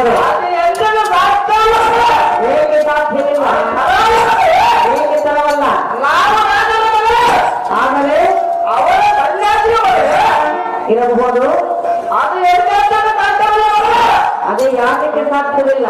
ಸಾಧ್ಯ ಹೇಗೆ ಸಾಧ್ಯವಿಲ್ಲ? ಹೇಗೆ ತರವಲ್ಲ? ಆಮೇಲೆ ಅವರ ಇರಬಹುದು. ಅದೇ ಯಾಕೆ ಸಾಧ್ಯವಿಲ್ಲ?